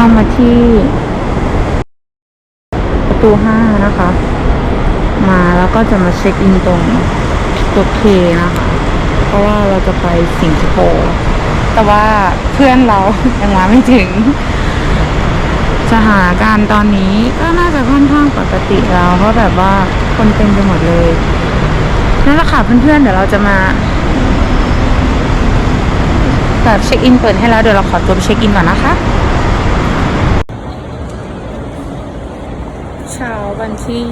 ข้ามาที่ ประตูห้านะคะ มาแล้วก็จะมาเช็คอินตรงตัวเคนะคะ เพราะว่าเราจะไปสิงคโปร์แต่ว่าเพื่อนเรายังมาไม่ถึงสถานการณ์ตอนนี้ก็น่าจะค่อนข้างปกติแล้วเพราะแบบว่าคนเต็มไปหมดเลยนั่นแหละค่ะเพื่อนๆเดี๋ยวเราจะมาแบบเช็คอินเปิดให้แล้วเดี๋ยวเราขอตัวไปเช็คอินก่อนนะคะ เช้า วันที่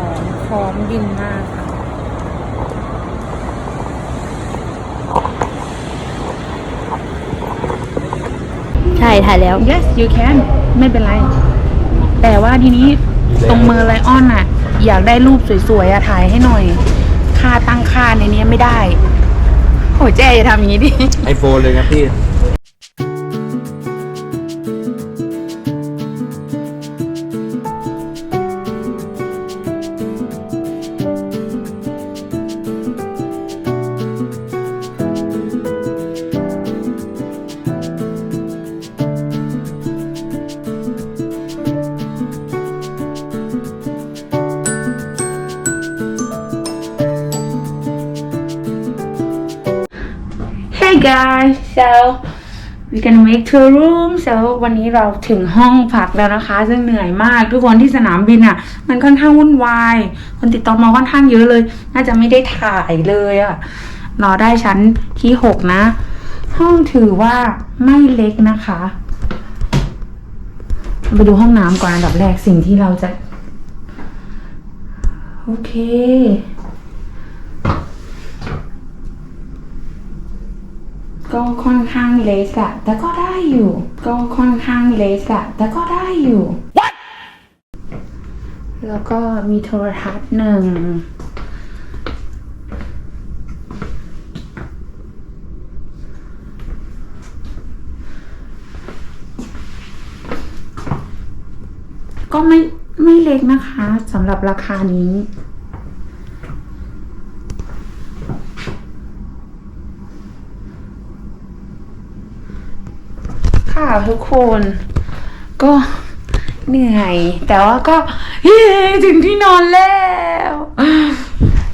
22 พร้อมบินมากค่ะใช่ถ่ายแล้ว yes you can ไม่เป็นไร แต่ว่าทีนี้ตรงเมอร์ไลออนอะอยากได้รูปสวยๆอะถ่ายให้หน่อย ค่าตั้งค่าในนี้ไม่ได้โหแจ้อย่าทำอย่างนี้ดิ ไอโฟนเลยครับพี่ guys so we gonna make to a room so วันนี้เราถึงห้องพักแล้วนะคะ ซึ่งเหนื่อยมากทุกคนที่สนามบินอะ่ะ มันค่อนข้างวุ่นวาย คนติดต่อมาค่อนข้างเยอะเลย น่าจะไม่ได้ถ่ายเลยอะ่ะรอได้ชั้นที่หกนะ ห้องถือว่าไม่เล็กนะคะ ไปดูห้องน้ำก่อนอันดับแรกสิ่งที่เราจะ โอเค ก็ค่อนข้างเล็กอะแต่ก็ได้อยู่ ก็ค่อนข้างเล็กอะแต่ก็ได้อยู่ แล้วก็มีโทรทัศน์หนึ่ง ก็ไม่ไม่เล็กนะคะสำหรับราคานี้ ค่ะทุกคนก็เหนื่อย แต่ว่าก็เย้ถึงที่นอนแล้ว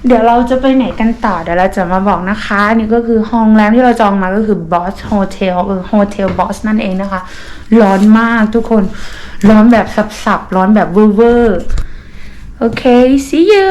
เดี๋ยวเราจะไปไหนกันต่อ เดี๋ยวเราจะมาบอกนะคะ นี่ก็คือห้องแรมที่เราจองมาก็คือ Boss Hotel เออ Hotel Boss นั่นเองนะคะ ร้อนมากทุกคน ร้อนแบบสับๆ ร้อนแบบเวอร์โอเค see you